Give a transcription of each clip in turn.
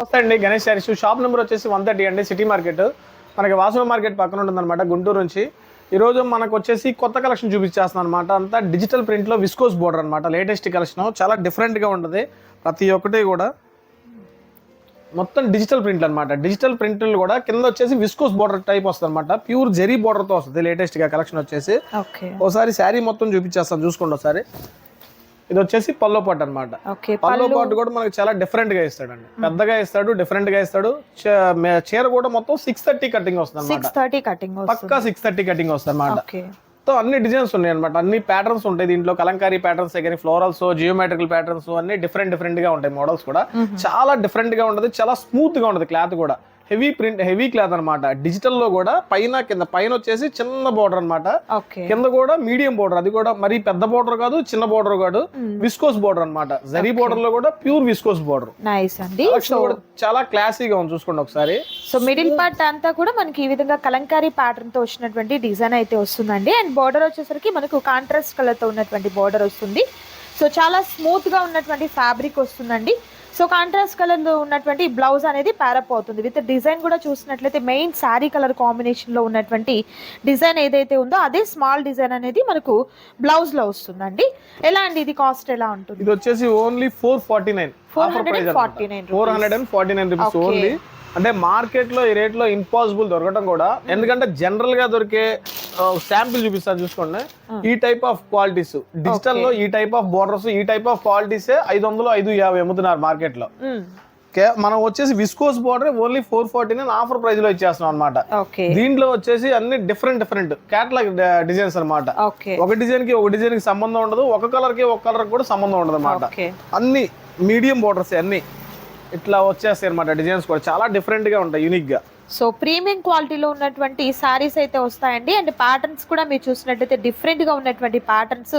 నమస్తే అండి Ganesh saris. Shop number వచ్చేసి వన్ థర్టీ అండి సిటీ మార్కెట్. మనకి వాసవ మార్కెట్ పక్కన ఉంటుందన్నమాట గుంటూరు నుంచి. ఈరోజు మనకు వచ్చేసి కొత్త కలెక్షన్ చూపించేస్తున్నాను అనమాట అంతా డిజిటల్ ప్రింట్లో విస్కోస్ బోర్డర్ అనమాట లేటెస్ట్ కలెక్షన్ చాలా డిఫరెంట్గా ఉంటుంది. ప్రతి ఒక్కటి కూడా మొత్తం డిజిటల్ ప్రింట్ అనమాట డిజిటల్ ప్రింట్లు కూడా కింద వచ్చేసి విస్కోస్ బోర్డర్ టైప్ వస్తుంది అనమాట ప్యూర్ జెరీ బోర్డర్తో వస్తుంది లేటెస్ట్గా కలెక్షన్ వచ్చేసి. ఒకసారి శారీ మొత్తం చూపించేస్తాను చూసుకోండి ఒకసారి. ఇది వచ్చేసి పల్లో పాటు అనమాట పల్లో పాటు కూడా మనకి చాలా డిఫరెంట్గా ఇస్తాడండి. పెద్దగా ఇస్తాడు డిఫరెంట్గా ఇస్తాడు. చీర కూడా మొత్తం సిక్స్ థర్టీ కటింగ్ వస్తుంది సిక్స్ థర్టీ కటింగ్ పక్కా సిక్స్ థర్టీ కటింగ్ వస్తుంది అనమాట సో అన్ని డిజైన్స్ ఉన్నాయి అనమాట అన్ని ప్యాటర్న్స్ ఉంటాయి దీంట్లో. కలంకారీ ప్యాటర్న్స్ కానీ ఫ్లోరల్స్ జియోమెట్రికల్ ప్యాటర్న్స్ అన్ని డిఫరెంట్ డిఫరెంట్గా ఉంటాయి మోడల్స్ కూడా. చాలా డిఫరెంట్గా ఉంటుంది చాలా స్మూత్గా ఉంటుంది క్లాత్ కూడా. హెవీ ప్రింట్ హెవీ క్లాత్ అనమాట డిజిటల్లో కూడా పైన కింద పైన వచ్చేసి చిన్న బోర్డర్ అన్నమాట. ఓకే. కింద కూడా మీడియం బోర్డర్ అది కూడా మరి పెద్ద బోర్డర్ కాదు చిన్న బోర్డర్ కాదు విస్కోస్ బోర్డర్ అన్నమాట. జరీ బోర్డర్లో కూడా ప్యూర్ విస్కోస్ బోర్డర్. నైస్ అండి. చాలా క్లాసీగా ఉంది చూసుకోండి ఒకసారి. సో మిడిల్ పార్ట్ అంతా కూడా మనకి ఈ విధంగా కలంకారీ ప్యాటర్న్తో వచ్చినటువంటి డిజైన్ అయితే వస్తుందండి. అండ్ బార్డర్ వచ్చేసరికి మనకు కాంట్రాస్ట్ కలర్తో ఉన్నటువంటి బార్డర్ వస్తుంది. సో చాలా స్మూత్గా ఉన్నటువంటి ఫ్యాబ్రిక్ వస్తుందండి. సో కాంట్రాస్ట్ కలర్లో ఉన్నటువంటి బ్లౌజ్ అనేది ప్యారప్ అవుతుంది. విత్ డిజైన్ కూడా చూసినట్లయితే మెయిన్ శారీ కలర్ కాంబినేషన్లో ఉన్నటువంటి డిజైన్ ఏదైతే ఉందో అదే స్మాల్ డిజైన్ అనేది మనకు బ్లౌజ్లో వస్తుందండి. ఎలా అండి ఇది కాస్ట్ ఎలా ఉంటుంది? ఇది వచ్చేసి only four forty nine offer price 449 four hundred and forty nine rupees. Only అంటే మార్కెట్లో ఈ రేట్లో ఇంపాసిబుల్ దొరకడం కూడా ఎందుకంటే జనరల్గా దొరికే శాంపిల్ చూపిస్తాను చూసుకోండి. ఈ టైప్ ఆఫ్ క్వాలిటీస్ డిజిటల్లో ఈ టైప్ ఆఫ్ బోర్డర్స్ ఈ టైప్ ఆఫ్ క్వాలిటీస్ ఐదు వందలు ఐదు యాభై అమ్ముతున్నారు మార్కెట్లో. మ్మ్. కే- మనం వచ్చేసి viscose border only four forty nine offer ప్రైస్లో ఇచ్చేస్తున్నాం అనమాట దీంట్లో వచ్చేసి అన్ని డిఫరెంట్ డిఫరెంట్ క్యాటలాగ్ డిజైన్స్ అన్నమాట. ఓకే ఒక డిజైన్కి ఒక డిజైన్కి సంబంధం ఉండదు. ఒక కలర్కి ఒక కలర్ కూడా సంబంధం ఉండదు అనమాట ఓకే అన్ని మీడియం బోర్డర్స్ అన్ని. ఇట్లా వచ్చేస్తాయి అనమాట డిజైన్స్ కూడా. చాలా డిఫరెంట్గా ఉంటాయి యూనిక్గా. సో ప్రీమియం క్వాలిటీలో ఉన్నటువంటి శారీస్ అయితే వస్తాయండి. అండ్ ప్యాటర్న్స్ కూడా మీరు చూసినట్టయితే different గా ఉన్నటువంటి ప్యాటర్న్స్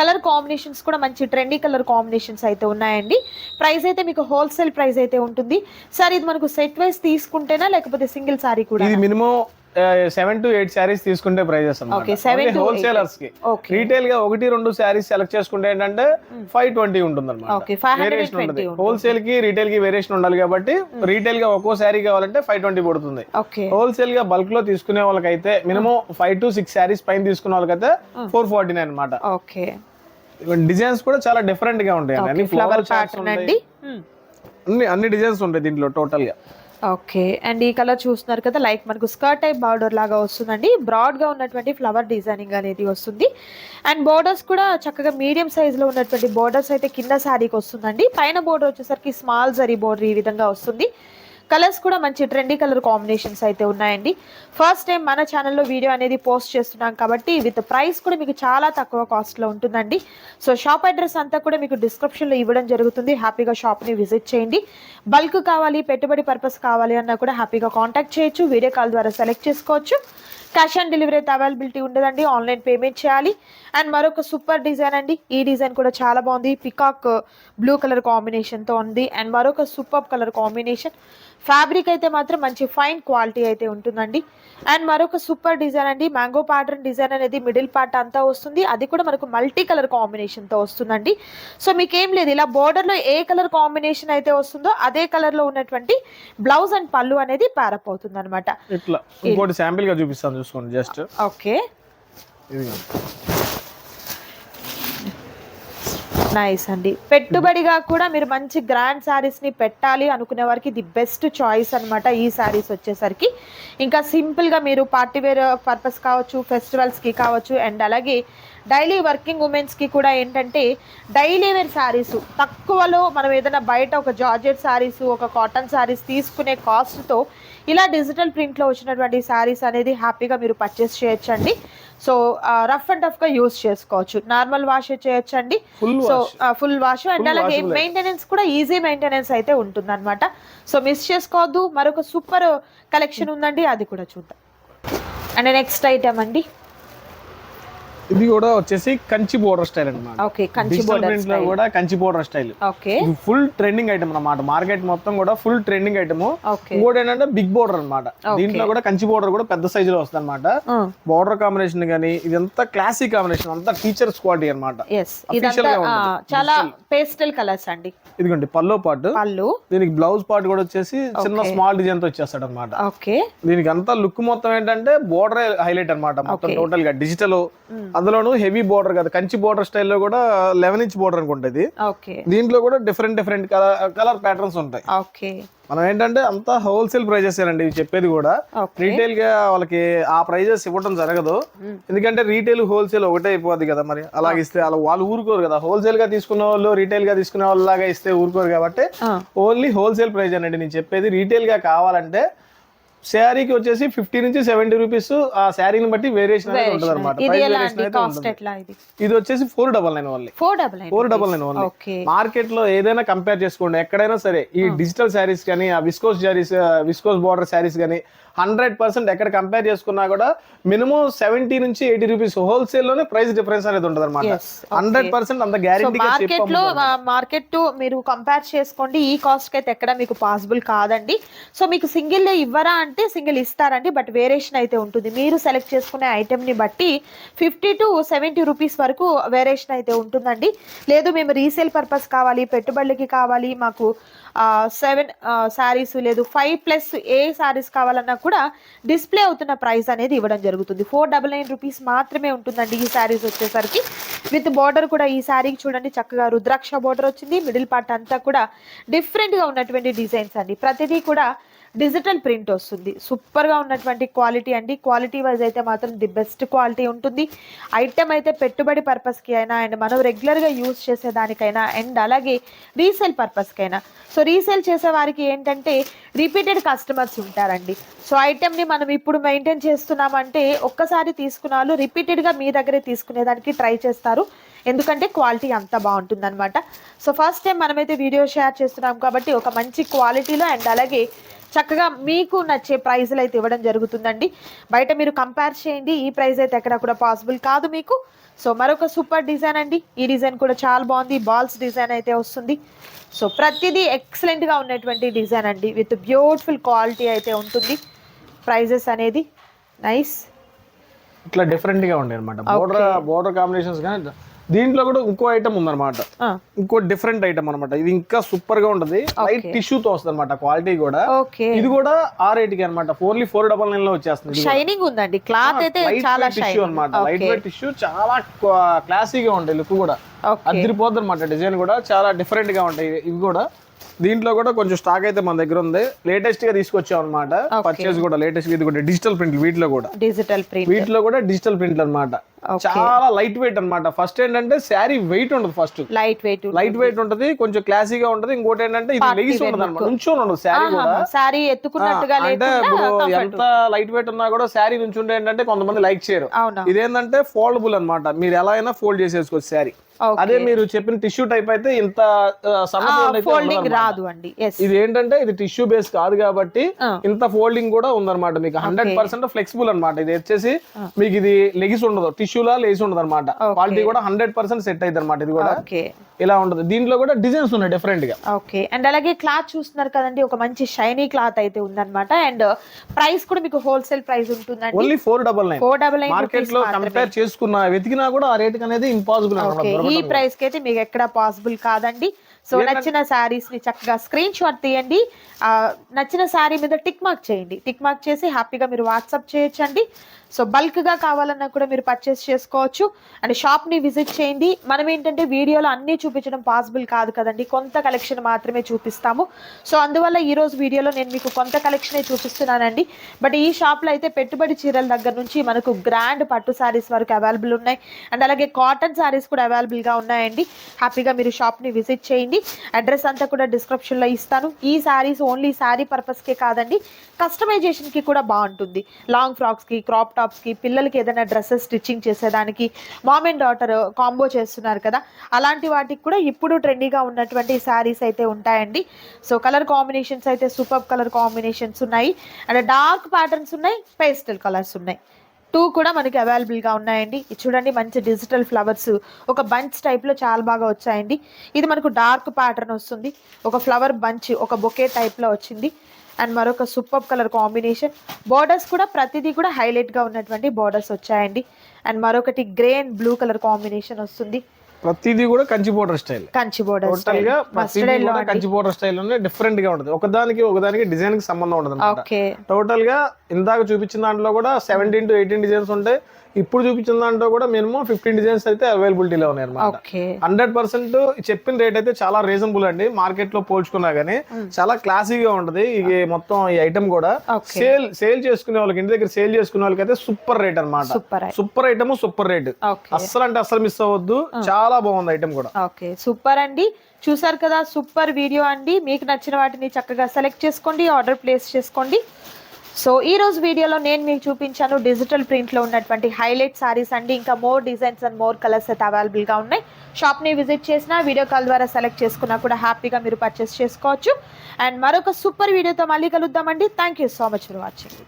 కలర్ కాంబినేషన్స్ కూడా మంచి ట్రెండీ కలర్ కాంబినేషన్స్ అయితే ఉన్నాయండి. ప్రైస్ అయితే మీకు హోల్సేల్ ప్రైస్ అయితే ఉంటుంది. సార్ ఇది మనకు సెట్ వైస్ తీసుకుంటేనా లేకపోతే సింగిల్ సారీ కూడా minimum seven to eight saris తీసుకుంటే ప్రైజెస్. హోల్సేలర్స్కి. రీటైల్గా ఒకటి రెండు శారీస్ సెలెక్ట్ చేసుకుంటే ఏంటంటే ఫైవ్ ట్వంటీ ఉంటుంది అనమాట వేరియేషన్ ఉంటుంది. హోల్సేల్కి రీటైల్కి వేరియేషన్ ఉండాలి కాబట్టి రీటైల్గా ఒక్కో శారీ కావాలంటే ఫైవ్ ట్వంటీ పడుతుంది. హోల్సేల్గా బల్క్లో తీసుకునే వాళ్ళకైతే minimum five to six saris పైన తీసుకునే వాళ్ళకైతే ఫోర్ ఫార్టీ నైన్ అనమాట డిజైన్స్ కూడా చాలా డిఫరెంట్గా ఉంటాయి అన్ని ఫ్లవర్ అన్ని డిజైన్స్ ఉంటాయి దీంట్లో టోటల్గా. ఓకే. అండ్ ఈ కలర్ చూస్తున్నారు కదా లైక్ మనకు స్కర్ట్ టైప్ బార్డర్ లాగా వస్తుందండి. బ్రాడ్గా ఉన్నటువంటి ఫ్లవర్ డిజైనింగ్ అనేది వస్తుంది. అండ్ బోర్డర్స్ కూడా చక్కగా మీడియం సైజ్లో ఉన్నటువంటి బోర్డర్స్ అయితే కింద శారీకి వస్తుందండి. పైన బోర్డర్ వచ్చేసరికి స్మాల్ జరీ బోర్డర్ ఈ విధంగా వస్తుంది. కలర్స్ కూడా మంచి ట్రెండీ కలర్ కాంబినేషన్స్ అయితే ఉన్నాయండి. ఫస్ట్ టైం మన ఛానల్లో వీడియో అనేది పోస్ట్ చేస్తున్నాం కాబట్టి విత్ ప్రైస్ కూడా మీకు చాలా తక్కువ కాస్ట్లో ఉంటుందండి. సో షాప్ అడ్రస్ అంతా కూడా మీకు డిస్క్రిప్షన్లో ఇవ్వడం జరుగుతుంది. హ్యాపీగా షాప్ని విజిట్ చేయండి. బల్క్ కావాలి పెట్టుబడి పర్పస్ కావాలి అన్నా కూడా హ్యాపీగా కాంటాక్ట్ చేయొచ్చు. వీడియో కాల్ ద్వారా సెలెక్ట్ చేసుకోవచ్చు. క్యాష్ ఆన్ డెలివరీ అయితే అవైలబిలిటీ ఉండదండి. ఆన్లైన్ పేమెంట్ చేయాలి. అండ్ మరొక సూపర్ డిజైన్ అండి. ఈ డిజైన్ కూడా చాలా బాగుంది. పికాక్ బ్లూ కలర్ కాంబినేషన్తో ఉంది. అండ్ మరొక సూపర్ కలర్ కాంబినేషన్. ఫ్యాబ్రిక్ అయితే మాత్రం మంచి ఫైన్ క్వాలిటీ అయితే ఉంటుందండి. అండ్ మరొక సూపర్ డిజైన్ అండి. మ్యాంగో ప్యాటర్న్ డిజైన్ అనేది మిడిల్ పార్ట్ అంతా వస్తుంది. అది కూడా మనకు మల్టీ కలర్ కాంబినేషన్తో వస్తుందండి. సో మీకు ఏం లేదు. ఇలా బోర్డర్లో ఏ కలర్ కాంబినేషన్ అయితే వస్తుందో అదే కలర్లో ఉన్నటువంటి బ్లౌజ్ అండ్ పళ్ళు అనేది ప్యారప్ అవుతుంది అనమాట ఇట్లా ఇంకోటి శాంపిల్గా చూపిస్తాను చూసుకోండి జస్ట్ ఓకే. నైస్ అండి. పెట్టుబడిగా కూడా మీరు మంచి గ్రాండ్ శారీస్ని పెట్టాలి అనుకునే వారికి ది బెస్ట్ చాయిస్ అన్నమాట ఈ శారీస్ వచ్చేసరికి. ఇంకా సింపుల్గా మీరు పార్టీ వేర్ పర్పస్ కావచ్చు ఫెస్టివల్స్కి కావచ్చు అండ్ అలాగే డైలీ వర్కింగ్ ఉమెన్స్కి కూడా ఏంటంటే డైలీ వేర్ శారీస్ తక్కువలో మనం ఏదైనా బయట ఒక జార్జెట్ శారీస్ ఒక కాటన్ శారీస్ తీసుకునే కాస్ట్తో ఇలా డిజిటల్ ప్రింట్లో వచ్చినటువంటి శారీస్ అనేది హ్యాపీగా మీరు పర్చేస్ చేయొచ్చండి. సో రఫ్ అండ్ టఫ్గా యూస్ చేసుకోవచ్చు. నార్మల్ వాష్ చేయొచ్చండి. సో. ఫుల్ వాష్ అండ్ అలాగే. మెయింటెనెన్స్ కూడా ఈజీ మెయింటెనెన్స్ అయితే ఉంటుంది అనమాట సో మిస్ చేసుకోవద్దు. మరొక సూపర్ కలెక్షన్ ఉందండి. అది కూడా చూద్దాం. అండ్ నెక్స్ట్ ఐటమ్ అండి. ఇది కూడా వచ్చేసి కంచి బోర్డర్ స్టైల్ అనమాట ఓకే కంచి బోర్డర్ ప్రింట్లో కూడా Kanchi border style. Okay. Full trending item అన్నమాట. మార్కెట్ మొత్తం కూడా ఫుల్ ట్రెండింగ్ ఐటమ్ ఇంకోటి ఏంటంటే బిగ్ బోర్డర్ అన్నమాట. దీంట్లో కూడా కంచి బోర్డర్ కూడా పెద్ద సైజులో వస్తుంది అనమాట బోర్డర్ కాంబినేషన్ కానీ ఇదంతా క్లాసిక్ కాంబినేషన్ అంతా టీచర్స్ క్వాలిటీ ఆ, చాలా పేస్టల్ కలర్స్ అండి. ఇదిగోండి పల్లో పాటు. పళ్ళు. దీనికి బ్లౌజ్ పార్ట్ కూడా వచ్చేసి చిన్న స్మాల్ డిజైన్తో వచ్చేస్తాడు అనమాట ఓకే. దీనికి అంతా లుక్ మొత్తం ఏంటంటే బోర్డర్ హైలైట్ అన్నమాట. మొత్తం టోటల్గా డిజిటల్ అందులోను హెవీ బోర్డర్ కదా. కంచి బోర్డర్ స్టైల్లో కూడా లెవెన్ ఇంచ్ బోర్డర్ అనుకుంటుంది. దీంట్లో కూడా డిఫరెంట్ డిఫరెంట్ కలర్ ప్యాటర్న్స్ ఉంటాయి. ఓకే. మనం ఏంటంటే అంతా హోల్సేల్ ప్రైజెస్ అండి ఇవి చెప్పేది కూడా. రీటైల్గా వాళ్ళకి ఆ ప్రైజెస్ ఇవ్వడం జరగదు. ఎందుకంటే రీటైల్ హోల్సేల్ ఒకటే అయిపోద్ది కదా మరి. అలాగే ఇస్తే అలా వాళ్ళు ఊరుకోరు కదా. హోల్సేల్గా తీసుకున్న వాళ్ళు రీటైల్గా తీసుకునే వాళ్ళు లాగా ఇస్తే ఊరుకోరు కాబట్టి ఓన్లీ హోల్సేల్ ప్రైస్ అండి నేను చెప్పేది. రీటైల్గా కావాలంటే శారీకి వచ్చేసి ఫిఫ్టీ నుంచి సెవెంటీ రూపీస్ ఆ శారీని బట్టి వేరియేషన్ అనేది ఉంటుంది అనమాట ఇది వచ్చేసి four double nine only four double nine only మార్కెట్లో ఏదైనా కంపేర్ చేసుకోండి. ఎక్కడైనా సరే ఈ డిజిటల్ శారీస్ కానీ ఆ viscose saris viscose border saris కానీ హండ్రెడ్ పర్సెంట్ ఎక్కడ కంపేర్ చేసుకున్నా కూడా మినిమం సెవెంటీ నుంచి ఎయిటీ రూపీస్ హోల్సేల్లోనే ప్రైస్ డిఫరెన్స్ అనేది ఉంటుంది అనమాట. హండ్రెడ్ పర్సెంట్ అంత గ్యారంటీ మార్కెట్లో మార్కెట్ టు మీరు కంపేర్ చేసుకోండి. ఈ కాస్ట్కి అయితే ఎక్కడ మీకు పాసిబుల్ కాదండి. సో మీకు సింగిల్ ఇవ్వరా అంటే సింగిల్ ఇస్తారండి. బట్ వేరియేషన్ అయితే ఉంటుంది. మీరు సెలెక్ట్ చేసుకునే ఐటెం ని బట్టి ఫిఫ్టీ టు సెవెంటీ రూపీస్ వరకు వేరియేషన్ అయితే ఉంటుందండి. లేదు మేము రీసేల్ పర్పస్ కావాలి పెట్టుబడులకి కావాలి మాకు సెవెన్ శారీస్ లేదు. ఫైవ్ ప్లస్ ఏ శారీస్ కావాలన్నా కూడా కూడా డిస్ప్లే అవుతున్న ప్రైస్ అనేది ఇవ్వడం జరుగుతుంది. ఫోర్ డబల్ నైన్ రూపీస్ మాత్రమే ఉంటుందండి ఈ శారీస్ వచ్చేసరికి. విత్ బార్డర్ కూడా ఈ శారీకి చూడండి చక్కగా రుద్రాక్ష బార్డర్ వచ్చింది. మిడిల్ పార్ట్ అంతా కూడా డిఫరెంట్గా ఉన్నటువంటి డిజైన్స్ అండి. ప్రతిదీ కూడా డిజిటల్ ప్రింట్ వస్తుంది. సూపర్గా ఉన్నటువంటి క్వాలిటీ అండి. క్వాలిటీ వైజ్ అయితే మాత్రం ది బెస్ట్ క్వాలిటీ ఉంటుంది. ఐటమ్ అయితే పెట్టుబడి పర్పస్కి అయినా అండ్ మనం రెగ్యులర్గా యూజ్ చేసేదానికైనా అండ్ అలాగే రీసేల్ పర్పస్కైనా. సో రీసేల్ చేసే వారికి ఏంటంటే రిపీటెడ్ కస్టమర్స్ ఉంటారండి. సో ఐటెంని మనం ఇప్పుడు మెయింటైన్ చేస్తున్నామంటే ఒక్కసారి తీసుకున్న వాళ్ళు రిపీటెడ్గా మీ దగ్గరే తీసుకునేదానికి ట్రై చేస్తారు. ఎందుకంటే క్వాలిటీ అంత బాగుంటుందనమాట సో ఫస్ట్ టైం మనమైతే వీడియో షేర్ చేస్తున్నాం కాబట్టి ఒక మంచి క్వాలిటీలో అండ్ అలాగే చక్కగా మీకు నచ్చే ప్రైజులు అయితే ఇవ్వడం జరుగుతుందండి. బయట మీరు కంపేర్ చేయండి. ఈ ప్రైస్ అయితే ఎక్కడ కూడా పాసిబుల్ కాదు మీకు. సో మరొక సూపర్ డిజైన్ అండి. ఈ డిజైన్ కూడా చాలా బాగుంది. బాల్స్ డిజైన్ అయితే వస్తుంది. సో ప్రతిదీ ఎక్సలెంట్గా ఉన్నటువంటి డిజైన్ అండి. విత్ బ్యూటిఫుల్ క్వాలిటీ అయితే ఉంటుంది. ప్రైజెస్ అనేది. నైస్ ఇట్లా డిఫరెంట్గా ఉండే అనమాట బోర్డర్ బోర్డర్ కాంబినేషన్స్ కానీ దీంట్లో కూడా ఇంకో ఐటమ్ ఉందన్నమాట. ఇంకో డిఫరెంట్ ఐటమ్ అన్నమాట. ఇది ఇంకా సూపర్గా ఉంటది లైట్ టిష్యూ తో వస్తుంది అనమాట క్వాలిటీ కూడా. ఇది కూడా ఆ రేట్కి అనమాట ఓన్లీ ఫోర్ డబల్ నైన్లో వచ్చేస్తుంది షైనింగ్ ఉందండి. క్లాత్ అయితే చాలా టిష్యూ అనమాట లైట్ వెయిట్ టిష్యూ చాలా క్లాసీగా ఉంటాయి లుక్ కూడా. అదిరిపోద్ది అనమాట డిజైన్ కూడా చాలా డిఫరెంట్గా ఉంటాయి. ఇవి కూడా దీంట్లో కూడా కొంచెం స్టాక్ అయితే మన దగ్గర ఉంది. లేటెస్ట్గా తీసుకొచ్చాం అనమాట పర్చేస్ కూడా లేటెస్ట్ ఇది కూడా డిజిటల్ ప్రింట్ వీటిలో కూడా. డిజిటల్ ప్రింట్ వీటిలో కూడా డిజిటల్ ప్రింట్ అన్నమాట. చాలా లైట్ వెయిట్ అన్నమాట. ఫస్ట్ ఏంటంటే శారీ వెయిట్ ఉండదు first light weight light weight ఉంటది కొంచెం క్లాసీగా ఉంటది. ఇంకోటి ఏంటంటే ఇది లెగిసి ఉండదు అనమాట నుంచొని ఉండదు శారీ కూడా. సారీ ఎత్తుకున్నట్టుగా అంటే ఇప్పుడు ఎంత లైట్ వెయిట్ ఉన్నా కూడా శారీ నుంచి ఏంటంటే కొంతమంది లైక్ చేయరు. ఇదేంటంటే ఫోల్డబుల్ అన్నమాట. మీరు ఎలా అయినా ఫోల్డ్ చేసేసుకోవచ్చు శారీ. అదే మీరు చెప్పిన టిష్యూ టైప్ అయితే ఇంత ఫోల్డింగ్. రాదు అండి. ఇది ఏంటంటే ఇది టిష్యూ బేస్ కాదు కాబట్టి. ఇంత ఫోల్డింగ్ కూడా ఉందన్నమాట మీకు. హండ్రెడ్ పర్సెంట్ ఫ్లెక్సిబుల్ అనమాట ఇది వచ్చేసి మీకు ఇది లెగిస్ ఉండదు. టిష్యూలా లేసి ఉండదు అనమాట క్వాలిటీ కూడా హండ్రెడ్ పర్సెంట్ సెట్ అయింది అనమాట ఇది కూడా ఇలా ఉండదు దీంట్లో కూడా డిజైన్స్ ఉన్నాయి డిఫరెంట్గా. ఓకే. అండ్ అలాగే క్లాత్ చూస్తున్నారు కదండి ఒక మంచి షైనీ క్లాత్ అయితే ఉందన్నమాట. అండ్ ప్రైస్ కూడా మీకు హోల్సేల్ ప్రైస్ ఉంటుందండి. Only four double nine four double nine మార్కెట్లో కంపేర్ చేసుకున్నా వెతికినా కూడా ఆ రేట్ అనేది ఇంపాసిబుల్ ఈ ప్రైస్కి అయితే మీకు ఎక్కడ పాసిబుల్ కాదండి. సో నచ్చిన శారీస్ని చక్కగా స్క్రీన్ షాట్ తీయండి. ఆ, నచ్చిన శారీ మీద టిక్ మార్క్ చేయండి. టిక్ మార్క్ చేసి హ్యాపీగా మీరు వాట్సాప్ చేయొచ్చండి. సో బల్క్గా కావాలన్నా కూడా మీరు పర్చేస్ చేసుకోవచ్చు. అండ్ షాప్ని విజిట్ చేయండి. మనం ఏంటంటే వీడియోలో అన్ని చూపించడం పాసిబుల్ కాదు కదండి. కొంత కలెక్షన్ మాత్రమే చూపిస్తాము. సో అందువల్ల ఈ రోజు వీడియోలో నేను మీకు కొంత కలెక్షన్ చూపిస్తున్నానండి. బట్ ఈ షాప్లో అయితే పెట్టుబడి చీరల దగ్గర నుంచి మనకు గ్రాండ్ పట్టు శారీస్ వరకు అవైలబుల్ ఉన్నాయి. అండ్ అలాగే కాటన్ శారీస్ కూడా అవైలబుల్గా ఉన్నాయండి. హ్యాపీగా మీరు షాప్ని విజిట్ చేయండి. అడ్రస్ అంతా కూడా డిస్క్రిప్షన్లో ఇస్తాను. ఈ శారీస్ ఓన్లీ శారీ పర్పస్ కే కాదండి. కస్టమైజేషన్కి కూడా బాగుంటుంది. లాంగ్ ఫ్రాక్స్కి క్రాప్ టాప్స్కి పిల్లలకి ఏదైనా డ్రెస్సెస్ స్టిచ్చింగ్ చేసేదానికి మామ్ అండ్ డాటర్ కాంబో చేస్తున్నారు కదా. అలాంటి వాటికి కూడా ఇప్పుడు ట్రెండీగా ఉన్నటువంటి శారీస్ అయితే ఉంటాయండి. సో కలర్ కాంబినేషన్స్ అయితే సూపర్ కలర్ కాంబినేషన్స్ ఉన్నాయి. అండ్ డార్క్ ప్యాటర్న్స్ ఉన్నాయి పేస్టల్ కలర్స్ ఉన్నాయి. టూ కూడా మనకి అవైలబుల్గా ఉన్నాయండి. ఇది చూడండి మంచి డిజిటల్ ఫ్లవర్స్ ఒక బంచ్ టైప్లో చాలా బాగా వచ్చాయండి. ఇది మనకు డార్క్ ప్యాటర్న్ వస్తుంది. ఒక ఫ్లవర్ బంచ్ ఒక బొకే టైప్లో వచ్చింది. అండ్ మరొక సూపర్ కలర్ కాంబినేషన్ బార్డర్స్ కూడా ప్రతిదీ కూడా హైలైట్గా ఉన్నటువంటి బార్డర్స్ వచ్చాయండి. అండ్ మరొకటి grey and blue colour combination వస్తుంది. ప్రతిదీ కూడా Kanchi border style. Kanchi border టోటల్గా ప్రతిదీ కూడా కంచి బోర్డర్ స్టైల్ డిఫరెంట్గా ఉంటుంది. ఒకదానికి ఒకదానికి డిజైన్కి సంబంధం ఉండదు టోటల్గా ఇందాక చూపించిన దాంట్లో కూడా సెవెంటీన్ టు ఎయిటీన్ డిజైన్స్ ఉంటాయి ఇప్పుడు చూపించిన దాంట్లో కూడా మినిమం ఫిఫ్టీన్ డిజైన్స్ అయితే అవైలబిలిటీలో ఉన్నాయి అనమాట హండ్రెడ్ పర్సెంట్ చెప్పిన రేట్ అయితే చాలా రీజనబుల్ అండి. మార్కెట్లో పోల్చుకున్నా గానీ చాలా క్లాసీగా ఉంటది. ఇది మొత్తం ఈ ఐటమ్ కూడా. సేల్ సేల్ చేసుకునే వాళ్ళకి ఇంటి దగ్గర సేల్ చేసుకునే వాళ్ళకి అయితే సూపర్ రేట్ అన్నమాట. సూపర్ ఐటమ్ సూపర్ రేట్ అస్సలు అంటే అస్సలు మిస్ అవ్వద్దు. చాలా బాగుంది ఐటమ్ కూడా. ఓకే. సూపర్ అండి. చూసారు కదా సూపర్ వీడియో అండి. మీకు నచ్చిన వాటిని చక్కగా సెలెక్ట్ చేసుకోండి ఆర్డర్ ప్లేస్ చేసుకోండి. సో ఈ రోజు వీడియోలో నేను మీకు చూపించాను డిజిటల్ ప్రింట్లో ఉన్నటువంటి హైలైట్ సారీస్ అండి. ఇంకా more designs and more colours అయితే అవైలబుల్గా ఉన్నాయి. షాప్ని విజిట్ చేసినా వీడియో కాల్ ద్వారా సెలెక్ట్ చేసుకున్నా కూడా హ్యాపీగా మీరు పర్చేస్ చేసుకోవచ్చు. అండ్ మరొక సూపర్ వీడియోతో మళ్ళీ కలుద్దామండి. Thank you so much for watching